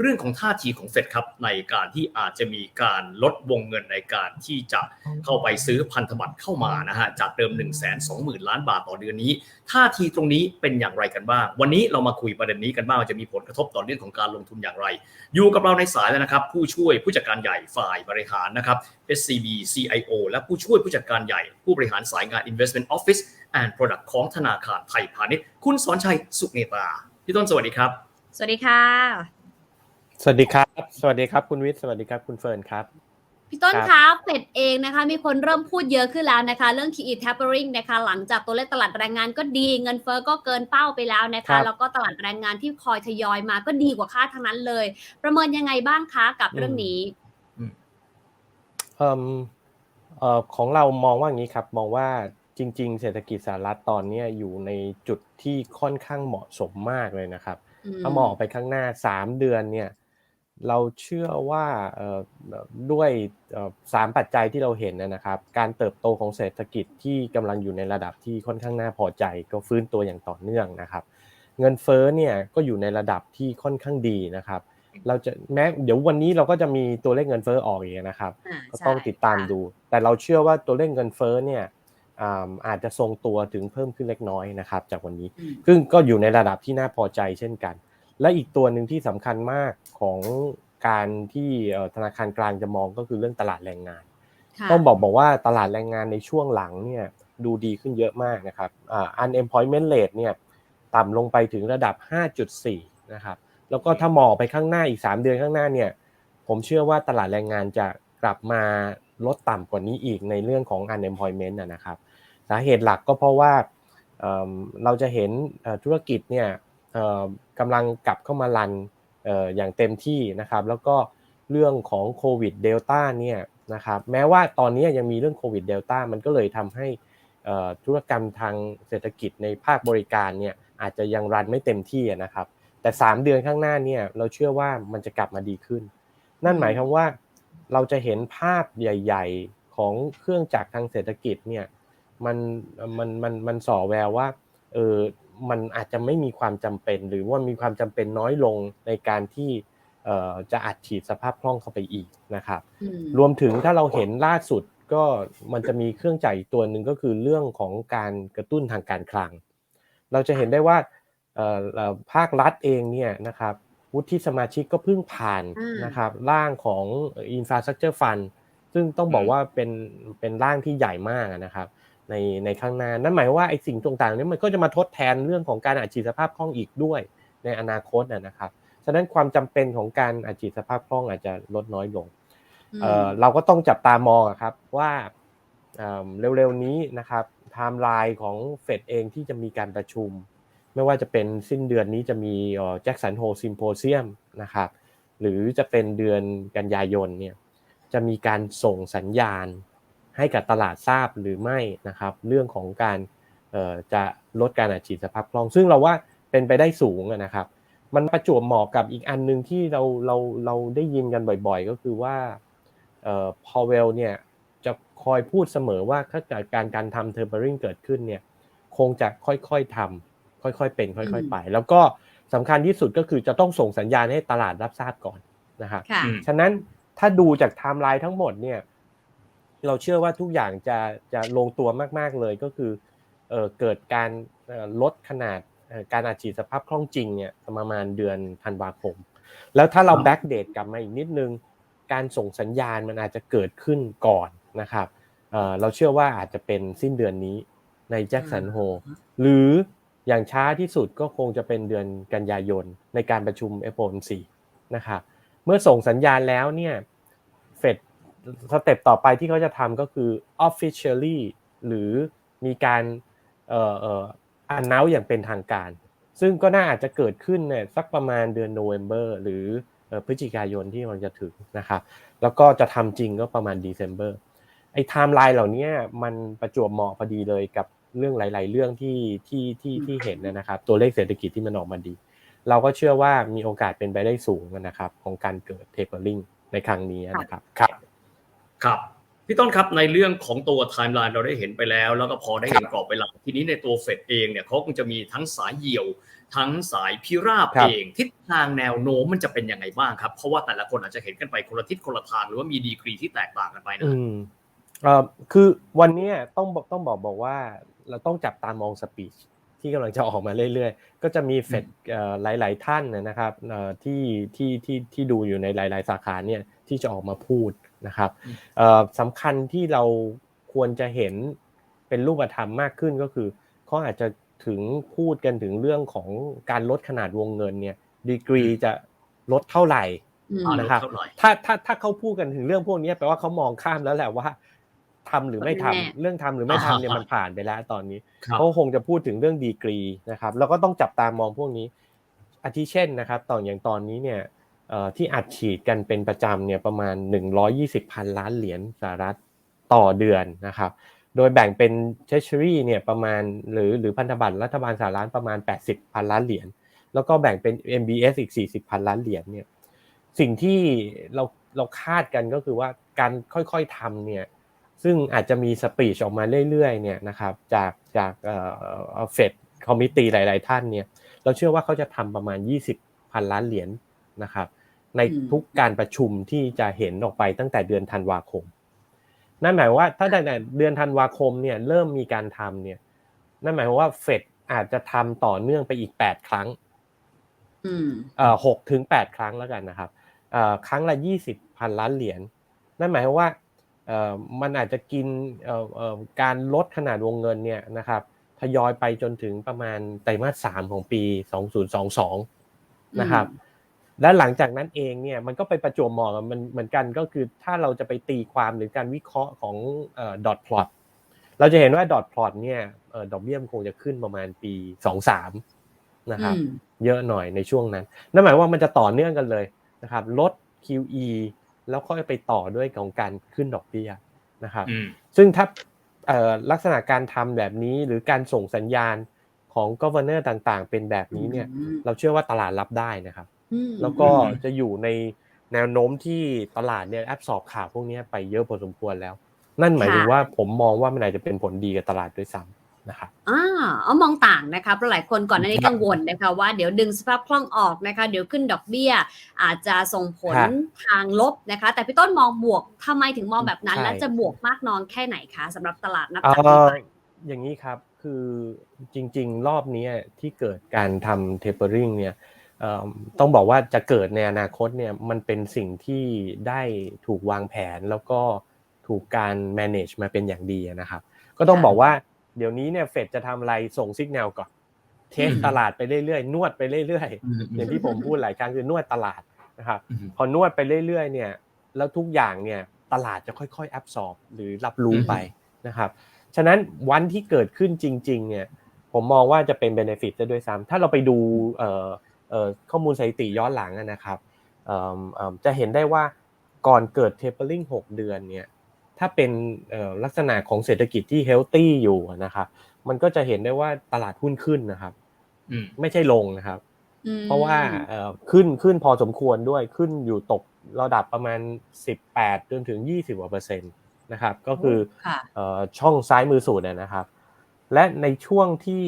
เรื่องของท่าทีของเฟดครับในการที่อาจจะมีการลดวงเงินในการที่จะเข้าไปซื้อพันธบัตรเข้ามานะฮะจากเดิม 1 2 0 0 0 0 ล้านบาทต่อเดือนนี้ ท่าทีตรงนี้เป็นอย่างไรกันบ้าง วันนี้เรามาคุยประเด็นนี้กันบ้างจะมีผลกระทบต่อเรื่องของการลงทุนอย่างไร อยู่กับเราในสายแล้วนะครับ ผู้ช่วยผู้จัดการใหญ่ฝ่ายบริหารนะครับ SCB CIO และผู้ช่วยผู้จัดการใหญ่ผู้บริหารสายงาน Investment Office and Product ของธนาคารไทยพาณิชย์คุณสอนชัยสุเนตาพี่ต้นสวัสดีครับ สวัสดีค่ะ สวัสดีครับ สวัสดีครับคุณวิทย์ สวัสดีครับคุณเฟิร์นครับ พี่ต้นครัคะบเฟดเองนะคะ มีคนเริ่มพูดเยอะขึ้นแล้วนะคะ เรื่อง QE tapering นะคะ หลังจากตัวเลขตลาดแรงงานก็ดี เงินเฟ้อก็เกินเป้าไปแล้วนะคะ แล้วก็ตลาดแรงงานที่คอยทยอยมาก็ดีกว่าคาดทั้งนั้นเลย ประเมินยังไงบ้างคะกับเรื่องนี้เอ่มเอ่อของเรามองว่าอย่างนี้ครับ มองว่าจริง ๆ เศรษฐกิจสหรัฐตอนเนี้ยอยู่ในจุดที่ค่อนข้างเหมาะสมมากเลยนะครับ ถ้ามองออกไปข้างหน้า 3 เดือนเนี่ย เราเชื่อว่าเอ่อด้วยเอ่อสามปัจจัยที่เราเห็นนะนะครับ การเติบโตของเศรษฐกิจที่กำลังอยู่ในระดับที่ค่อนข้างน่าพอใจ ก็ฟื้นตัวอย่างต่อเนื่องนะครับ เงินเฟ้อเนี่ยก็อยู่ในระดับที่ค่อนข้างดีนะครับ เราจะแม้เดี๋ยววันนี้เราก็จะมีตัวเลขเงินเฟ้อออกอีกนะครับอ่าก็ต้องใช่ติดตามค่ะดู แต่เราเชื่อว่าตัวเลขเงินเฟ้อเนี่ยอ่าอาจจะทรงตัวถึงเพิ่มขึ้นเล็กน้อยนะครับ จากวันนี้อืมซึ่งก็อยู่ในระดับที่น่าพอใจเช่นกัน และอีกตัวหนึ่งที่สำคัญมากของการที่เอ่อธนาคารกลางจะมองก็คือเรื่องตลาดแรงงานค่ะต้องบอกบอกว่าตลาดแรงงานในช่วงหลังเนี่ยดูดีขึ้นเยอะมากนะครับอ่า unemployment rate เนี่ยต่ำลงไปถึงระดับ 5.4 นะครับ แล้วก็ถ้ามองไปข้างหน้าอีก 3 เดือนข้างหน้าเนี่ยผมเชื่อว่าตลาดแรงงานจะกลับมาลดต่ำกว่านี้อีกในเรื่องของ unemployment นะนะครับ สาเหตุหลักก็เพราะว่าเอิ่มเราจะเห็นเอ่อธุรกิจเนี่ยเอ่อ กำลังกลับเข้ามารันออย่างเต็มที่นะครับแล้วก็เรื่องของโควิดเดลต้าเนี่ยนะครับแม้ว่าตอนนี้ยังมีเรื่องโควิดเดลต้ามันก็เลยทำให้ธุรกรรมทางเศรษฐกิจในภาคบริการเนี่ยอาจจะยังรันไม่เต็มที่นะครับแต่ 3 เดือนข้างหน้าเนี่ยเราเชื่อว่ามันจะกลับมาดีขึ้น นั่นหมายความว่าเราจะเห็นภาพใหญ่ ๆ ของเครื่องจักรทางเศรษฐกิจเนี่ยมันมันมันมันส่อแววว่าเออ มันอาจจะไม่มีความจำเป็น หรือว่ามีความจำเป็นน้อยลงในการที่เอ่อจะอัดฉีดสภาพคล่องเข้าไปอีกนะครับอืมรวมถึงถ้าเราเห็นล่าสุดก็มันจะมีเครื่องจ่ายอีกตัวหนึ่งก็คือเรื่องของการกระตุ้นทางการคลัง เราจะเห็นได้ว่าเอ่อเอ่อภาครัฐเองเนี่ยนะครับวุฒิสมาชิกก็เพิ่งผ่านอ่านนะครับร่างของ Infrastructure Fund ซึ่งต้องบอกว่าเป็นเป็นร่างที่ใหญ่มากนะครับ ในในข้างหน้า นั่นหมายความว่าไอ้สิ่งต่างๆเนี้มันก็จะมาทดแทนเรื่องของการอัดฉีดสภาพคล่องอีกด้วยในอนาคตนะนะครับ ฉะนั้นความจำเป็นของการอัดฉีดสภาพคล่องอาจจะลดน้อยลงเอ่อเราก็ต้องจับตามองอะครับว่าเอ่อเร็วๆนี้นะครับไทม์ไลน์ของเฟดเองที่จะมีการประชุม ไม่ว่าจะเป็นสิ้นเดือนนี้จะมีแจ็คสันโฮซิมโพเซียมนะครับหรือจะเป็นเดือนกันยายนเนี่ยจะมีการส่งสัญญาณ ให้กับตลาดทราบหรือไม่นะครับเรื่องของการจะลดการอัดฉีดสภาพคล่อง ซึ่งเราว่าเป็นไปได้สูงนะครับ มันประจวบเหมาะกับอีกอันหนึ่งที่เราเราเราได้ยินกันบ่อยๆ ก็คือว่าออพอเวลเนี่ยจะคอยพูดเสมอว่าถ้าเกิดการการทำเทอร์เบอริงเกิดขึ้นเนี่ยคงจะค่อยๆทำค่อยๆเป็นค่อยๆไป แล้วก็สำคัญที่สุดก็คือจะต้องส่งสัญญาณให้ตลาดรับทราบก่อนนะครับฉะนั้นถ้าดูจากไทม์ไลน์ทั้งหมดเนี่ย เราเชื่อว่าทุกอย่างจะจะลงตัวมากๆเลยก็คือเอ่อเกิดการเอ่อลดขนาดเอ่อการอัดฉีดสภาพคล่องจริงเนี่ยประมาณเดือนธันวาคม แล้วถ้าเราครับแบ็กเดตกลับมาอีกนิดนึง การส่งสัญญาณมันอาจจะเกิดขึ้นก่อนนะครับเอ่อเราเชื่อว่าอาจจะเป็นสิ้นเดือนนี้ในแจ็คสันโฮหรืออย่างช้าที่สุดก็คงจะเป็นเดือนกันยายนในการประชุม FOMC นะครับเมื่อส่งสัญญาณแล้วเนี่ยเฟด สเต็ปต่อไปที่เขาจะทำก็คือ officially หรือมีการเอ่อเอ่อ announce อย่างเป็นทางการ ซึ่งก็น่าอาจจะเกิดขึ้นเนี่ยสักประมาณเดือนโนเวม ber หรือพฤศจิกายนที่มันจะถึงนะครับแล้วก็จะทำจริงก็ประมาณ December ไอ้ไทม์ไลน์เหล่านี้มันประจวบเหมาะพอดีเลยกับเรื่องหลาย ๆ เรื่องที่ที่ที่ที่เห็นนะครับ ตัวเลขเศรษฐกิจที่มันออกมาดี เราก็เชื่อว่ามีโอกาสเป็นไปได้สูงนะครับ ของการเกิด tapering ในครั้งนี้นะครับ ครับครับพี่ต้นครับในเรื่องของตัวไทม์ไลน์เราได้เห็นไปแล้ว แล้วก็พอได้เห็นกรอบเวลาทีนี้ในตัวเฟดเองเนี่ยเขาคงจะมีทั้งสายเหี่ยว ทั้งสายพิราบครับเอง ทิศทางแนวโน้มมันจะเป็นยังไงบ้างครับ เพราะว่าแต่ละคนอาจจะเห็นกันไปคนละทิศคนละทางหรือว่ามีดีกรีที่แตกต่างกันไปนะอืมเอ่อคือวันเนี้ยต้องบอกต้องบอกบอกว่าเราต้องจับตามองสปีช ที่กำลังจะออกมาเรื่อยๆ ก็จะมีเฟดเอ่อหลาย ๆ ท่านนะครับเอ่อที่ที่ที่ที่ดูอยู่ในหลาย ๆ สาขาเนี่ยที่จะออกมาพูดนะครับอืมเอ่อสำคัญที่เราควรจะเห็นเป็นรูปธรรมมากขึ้นก็คือเขาอาจจะถึงพูดกันถึงเรื่องของการลดขนาดวงเงินเนี่ยดีกรีจะลดเท่าไหร่อืมอ่านะครับลดเท่าไหร่ถ้าถ้าถ้าเขาพูดกันถึงเรื่องพวกนี้แปลว่าเขามองข้ามแล้วแหละว่า ทำหรือไม่ทำแน่เรื่องทำหรือไม่ทำเนี่ยอ่าฮะมันผ่านไปแล้วตอนนี้ครับเขาคงจะพูดถึงเรื่องดีกรีนะครับแล้วก็ต้องจับตามองพวกนี้ อาทิเช่นนะครับตอนอย่างตอนนี้เนี่ยเอ่อที่อัดฉีดกันเป็นประจำเนี่ยประมาณ 120พันล้านเหรียญสหรัฐต่อเดือนนะครับ โดยแบ่งเป็น Treasury เนี่ยประมาณหรือหรือพันธบัตรรัฐบาลสหรัฐประมาณ 80พันล้านเหรียญแล้วก็แบ่งเป็น MBS อีก 40พันล้านเหรียญเนี่ยสิ่งที่เราเราคาดกันก็คือว่าการค่อยๆทำเนี่ย ซึ่งอาจจะมีสปีชออกมาเรื่อยๆเนี่ยนะครับจากจากเอ่อเฟดคอมมิตี้หลาย ๆ ท่านเนี่ยเราเชื่อว่าเขาจะทำประมาณ 20พันล้านเหรียญนะครับในอืมทุกการประชุมที่จะเห็นออกไปตั้งแต่เดือนธันวาคม นั่นหมายความว่าถ้าตั้งแต่เดือนธันวาคมเนี่ยเริ่มมีการทำเนี่ยนั่นหมายความว่าเฟดอาจจะทำต่อเนื่องไปอีก 8 ครั้งอืมเอ่อหกถึงแปดครั้งแล้วกันนะครับเอ่อครั้งละยี่สิบพันล้านเหรียญนั่นหมายความว่าเอ่อ มันอาจจะกินเอ่อเอ่อการลดขนาดวงเงินเนี่ยนะครับทยอยไปจนถึงประมาณไตรมาสสามของปี 2022 นะครับ และหลังจากนั้นเองเนี่ยมันก็ไปประจวบเหมาะกับมันเหมือนกันก็คือถ้าเราจะไปตีความหรือการวิเคราะห์ของดอทพลอตเราจะเห็นว่าดอทพลอตเนี่ยเอ่อดอกเบี้ยมันคงจะขึ้นประมาณปี 23 นะครับอืมเยอะหน่อยในช่วงนั้น นั่นหมายว่ามันจะต่อเนื่องกันเลยนะครับลด QE แล้วค่อยไปต่อด้วยของการขึ้นดอกเบี้ยนะครับอืมซึ่งถ้าเอ่อลักษณะการทำแบบนี้หรือการส่งสัญญาณของ governor ต่างๆ เป็นแบบนี้เนี่ยอืมเราเชื่อว่าตลาดรับได้นะครับอืมแล้วก็จะอยู่ในแนวโน้มที่ตลาดเนี่ยแอบสอบข่าวพวกนี้ไปเยอะพอสมควรแล้ว นั่นหมายถึงว่าผมมองว่ามันอาจจะเป็นผลดีกับตลาดด้วยซ้ำ นะครับอ่าเอามองต่างนะคะเพราะหลายคนก่อนหน้านี้กังวลนะคะว่าเดี๋ยวดึงสภาพคล่องออกนะคะเดี๋ยวขึ้นดอกเบี้ย อาจจะส่งผลครับทางลบนะคะ แต่พี่ต้นมองบวกทำไมถึงมองแบบนั้นใช่และจะบวกมากน้อยแค่ไหนคะสำหรับตลาดนับเอ่จากนี้อไปอย่างนี้ครับคือจริง ๆ รอบนี้ที่เกิดการทำ tapering เนี่ยเอ่อต้องบอกว่าจะเกิดในอนาคตเนี่ยมันเป็นสิ่งที่ได้ถูกวางแผนแล้วก็ถูกการ manage มาเป็นอย่างดีนะครับ ก็ต้องค่ะบอกว่า เดี๋ยวนี้เนี่ยเฟดจะทำอะไรส่งสัญญาณก่อนเทสอืมตลาดไปเรื่อยๆนวดไปเรื่อยๆอย่างที่ผมพูดหลายครั้งคือนวดตลาดนะครับอืมพอนวดไปเรื่อยๆเนี่ยแล้วทุกอย่างเนี่ยตลาดจะค่อยๆ absorb หรือรับรู้ไปนะครับฉะนั้นวันที่เกิดขึ้นจริงๆเนี่ยผมมองว่าจะเป็น benefit จะด้วยซ้ำถ้าเราไปดูเอ่อเอ่อข้อมูลสถิติย้อนหลังอะนะครับเอิ่มเอิ่มจะเห็นได้ว่าก่อนเกิด tapering 6เดือนเนี่ย ถ้าเป็นเอ่อลักษณะของเศรษฐกิจที่ healthy อยู่นะครับมันก็จะเห็นได้ว่าตลาดหุ้นขึ้นนะครับอืมไม่ใช่ลงนะครับอืมเพราะว่าเอ่อขึ้นขึ้นพอสมควรด้วยขึ้นอยู่ตกระดับประมาณ 18จนถึง 20กว่าเปอร์เซ็นต์นะครับ ก็คือค่ะเอ่อช่องซ้ายมือสุดเนี่ยนะครับ และในช่วงที่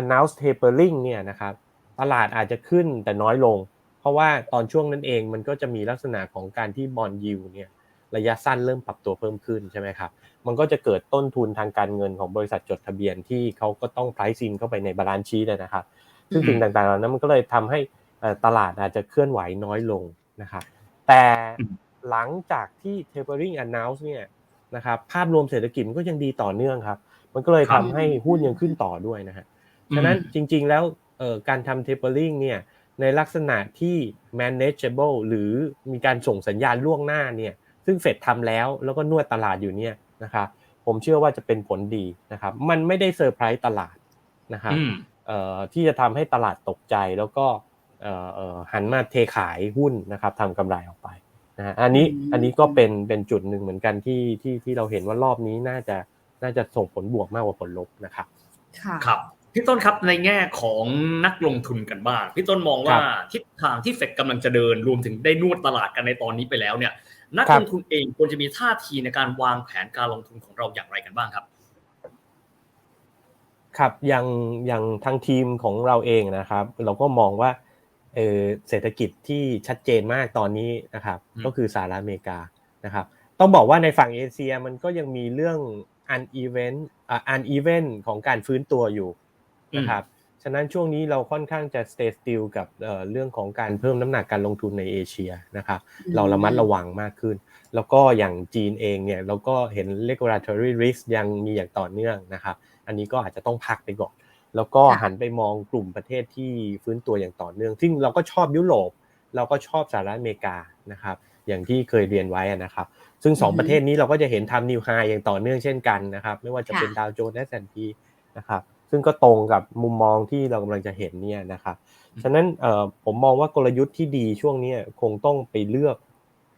announce tapering เนี่ยนะครับ ตลาดอาจจะขึ้นแต่น้อยลง เพราะว่าตอนช่วงนั้นเองมันก็จะมีลักษณะของการที่บอลยิวเนี่ย ระยะสั้นเริ่มปรับตัวเพิ่มขึ้นใช่ไหมครับมันก็จะเกิดต้นทุนทางการเงินของบริษัทจดทะเบียนที่เขาก็ต้อง price in เข้าไปในบาลานซ์ชีตนะครับซึ่งอืมสิ่งต่างๆเหล่านั้นมันก็เลยทำให้เอ่อตลาดอาจจะเคลื่อนไหวน้อยลงนะครับแต่อืมหลังจากที่ tapering announce เนี่ยนะครับภาพรวมเศรษฐกิจมันก็ยังดีต่อเนื่องครับ มันก็เลยครัทำบให้หุ้นยังขึ้นต่อด้วยนะฮะฉะนั้นอืมจริงๆแล้วเอ่อการทำ tapering เนี่ยในลักษณะที่ manageable หรือมีการส่งสัญญาณล่วงหน้าเนี่ย ซึ่งเฟดทำแล้วแล้วก็นวดตลาดอยู่เนี่ยนะครับผมเชื่อว่าจะเป็นผลดีนะครับ มันไม่ได้เซอร์ไพรส์ตลาดนะครับอืมเอ่อที่จะทำให้ตลาดตกใจแล้วก็เอ่อเอ่อหันมาเทขายหุ้นนะครับทำกำไรออกไปนะฮะอันนี้อืมอันนี้ก็เป็นเป็นจุดหนึ่งเหมือนกันที่ที่ที่เราเห็นว่ารอบนี้น่าจะน่าจะส่งผลบวกมากกว่าผลลบนะครับ ค่ะครับ พี่ต้นครับในแง่ของนักลงทุนกันบ้างพี่ต้นมองว่าทิศทางที่เฟดกำลังจะเดินรวมถึงได้นวดตลาดกันในตอนนี้ไปแล้วเนี่ย นักครัลบงทุนเองควรจะมีท่าทีในการวางแผนการลงทุนของเราอย่างไรกันบ้างครับ ครับอย่างอย่างทางทีมของเราเองนะครับ เราก็มองว่าเออเศรษฐกิจที่ชัดเจนมากตอนนี้นะครับอืมก็คือสหรัฐอเมริกานะครับ ต้องบอกว่าในฝั่งเอเชียมันก็ยังมีเรื่อง uneven อ่า uneven ของการฟื้นตัวอยู่ นะครับฉะนั้นช่วงนี้เราค่อนข้างจะ stay still กับเอ่อเรื่องของการเพิ่มน้ำหนักการลงทุนในเอเชียนะครับเราระมัดระวังมากขึ้น แล้วก็อย่างจีนเองเนี่ยเราก็เห็น regulatory risk ยังมีอย่างต่อเนื่องนะครับ อันนี้ก็อาจจะต้องพักไปก่อน แล้วก็ค่ะหันไปมองกลุ่มประเทศที่ฟื้นตัวอย่างต่อเนื่อง ซึ่งเราก็ชอบยุโรป เราก็ชอบสหรัฐอเมริกานะครับ อย่างที่เคยเรียนไว้อะนะครับ ซึ่งสองอือฮึประเทศนี้เราก็จะเห็นทำนิวไฮอย่างต่อเนื่องเช่นกันนะครับ ไม่ว่าจะเป็นค่ะดาวโจนส์และแนพีนะครับ ซึ่งก็ตรงกับมุมมองที่เรากำลังจะเห็นเนี่ยนะครับฉะนั้นเอ่อผมมองว่ากลยุทธ์ที่ดีช่วงเนี้ยคงต้องไปเลือก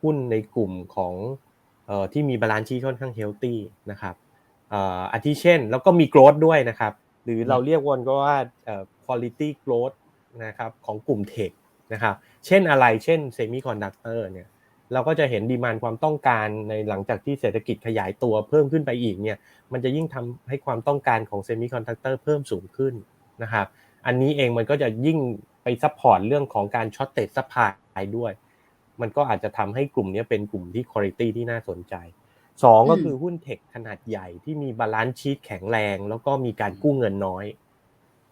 หุ้นในกลุ่มของเอ่อที่มีบาลานซ์ชีค่อนข้างเฮลตี้นะครับเอ่ออาทิเช่น แล้วก็มีโกรดด้วยนะครับ หรือเราเรียกวนก็ว่าเอ่อ quality growth นะครับของกลุ่มเทคนะครับ เช่นอะไร เช่น semiconductor เนี่ย เราก็จะเห็นดีมานความต้องการในหลังจากที่เศรษฐกิจขยายตัวเพิ่มขึ้นไปอีกเนี่ยมันจะยิ่งทำให้ความต้องการของเซมิคอนดักเตอร์เพิ่มสูงขึ้นนะครับอันนี้เองมันก็จะยิ่งไปซัพพอร์ตเรื่องของการช็อตเต e ซัพพลายด้วย มันก็อาจจะทำให้กลุ่มนี้เป็นกลุ่มที่คุณภาพที่น่าสนใจสองก็คือหุ้นเทคขนาดใหญ่ที่มีบาลานซ์ชีตแข็งแรง แล้วก็มีการกู้เงินน้อย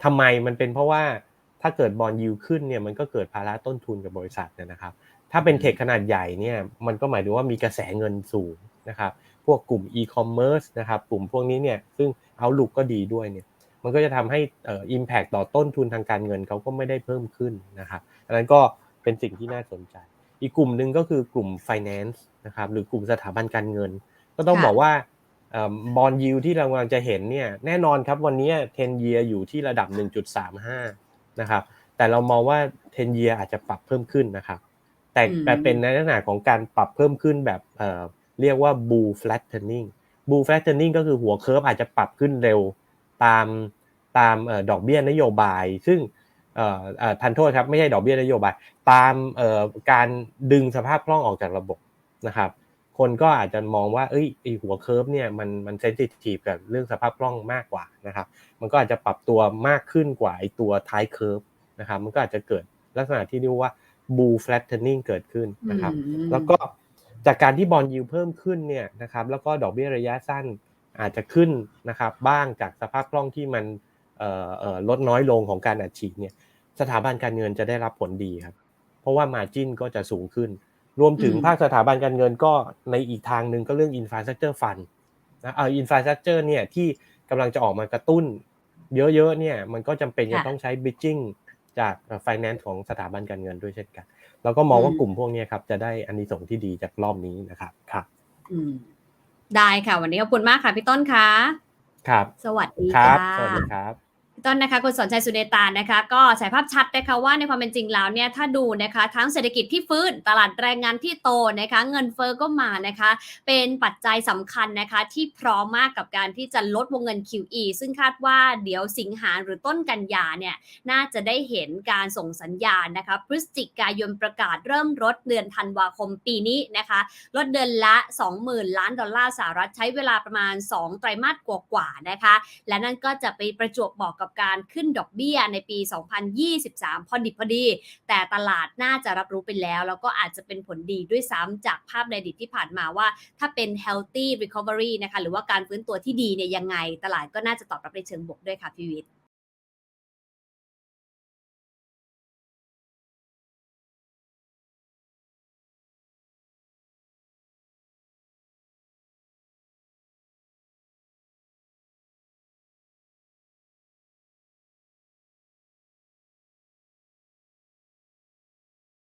ทำไมมันเป็นเพราะว่าถ้าเกิดบอลยูขึ้นเนี่ยมันก็เกิดภาระต้นทุนกับบริษัทเนยนะครับ ถ้าเป็นเทคขนาดใหญ่เนี่ยมันก็หมายถึงว่ามีกระแสเงินสูงนะครับพวกกลุ่มอีคอมเมิร์ซนะครับกลุ่มพวกนี้เนี่ยซึ่งเอาลุกก็ดีด้วยเนี่ยมันก็จะทำให้เอ่อ impact ต่อต้นทุนทางการเงินเขาก็ไม่ได้เพิ่มขึ้นนะครับอันนั้นก็เป็นสิ่งที่น่าสนใจ อีกกลุ่มหนึ่งก็คือกลุ่ม finance นะครับหรือกลุ่มสถาบันการเงิน ก็ต้องบอกว่าบอลยูที่เรากำลังจะเห็นเนี่ยแน่นอนครับวันนี้10 year อยู่ที่ระดับ 1.35 นะครับแต่เรามองว่า 10 year อาจจะปรับเพิ่มขึ้นนะครับ แต่อืมแต่เป็นในลักษณะของการปรับเพิ่มขึ้นแบบเอ่อเรียกว่า bull flattening bull flattening ก็คือหัวเคิร์ฟอาจจะปรับขึ้นเร็วตามตามเอ่อดอกเบี้ยนโยบาย ซึ่งเอ่อเอ่อทันโทษครับไม่ใช่ดอกเบี้ยนโยบาย ตามเอ่อการดึงสภาพคล่องออกจากระบบนะครับ คนก็อาจจะมองว่าเอ้ยไอหัวเคิร์ฟเนี่ยมันมันเซนซิทีฟกับเรื่องสภาพคล่องมากกว่านะครับ มันก็อาจจะปรับตัวมากขึ้นกว่าไอตัวท้ายเคิร์ฟนะครับ มันก็อาจจะเกิดลักษณะที่เรียกว่า bull flattening เกิดขึ้นนะครับอืมแล้วก็จากการที่บอลยิวเพิ่มขึ้นเนี่ยนะครับ แล้วก็ดอกเบี้ยระยะสั้นอาจจะขึ้นนะครับบ้างจากสภาพคล่องที่มันเอ่อเอ่อลดน้อยลงของการอัดฉีดเนี่ยสถาบันการเงินจะได้รับผลดีครับ เพราะว่ามาจินก็จะสูงขึ้น รวมถึงอืมภาคสถาบันการเงินก็ในอีกทางหนึ่งก็เรื่อง infrastructure fund นะเออ infrastructure เนี่ยที่กำลังจะออกมากระตุ้น เยอะๆเนี่ยมันก็จำเป็นจะค่ะต้องใช้ bridging จากเอ่อ finance ของสถาบันการเงินด้วยเช่นกัน เราก็มองว่าอืมกลุ่มพวกเนี้ยครับจะได้อันนี้ส่งส์ที่ดีจากรอบนี้นะครับครับอืมได้ค่ะ วันนี้ขอบคุณมากค่ะพี่ต้นค่ะครับ สวัสดีครัค่ะบสวัสดีครับพี่ ต้นนะคะคุณสอนชัยสุเนตานะคะ ก็ฉายภาพชัดนะคะว่าในความเป็นจริงแล้วเนี่ยถ้าดูนะคะทั้งเศรษฐกิจที่ฟื้นตลาดแรงงานที่โตนะคะเงินเฟอ้อก็มานะคะ เป็นปัจจัยสำคัญนะคะที่พร้อมมากกับการที่จะลดวงเงิน QE ซึ่งคาดว่าเดี๋ยวสิงหาหรือต้นกันยาเนี่ยน่าจะได้เห็นการส่งสัญญาณนะคะพฤศจิกายนประกาศเริ่มลดเดือนธันวาคมปีนี้นะคะลดเดือนละ 20,000 ล้านดอลลาร์สหรัฐใช้เวลาประมาณ 2 ไตรมาสกว่าๆนะคะและนั่นก็จะไปประจวบเหมาะกับการขึ้นดอกเบี้ยในปี 2023 พอดิบพอดี แต่ตลาดน่าจะรับรู้ไปแล้ว แล้วก็อาจจะเป็นผลดีด้วยซ้ำจากภาพในอดีตที่ผ่านมาว่า ถ้าเป็น healthy recovery นะคะหรือว่าการฟื้นตัวที่ดีเนี่ยยังไง ตลาดก็น่าจะตอบรับในเชิงบวกด้วยค่ะพีวิทย์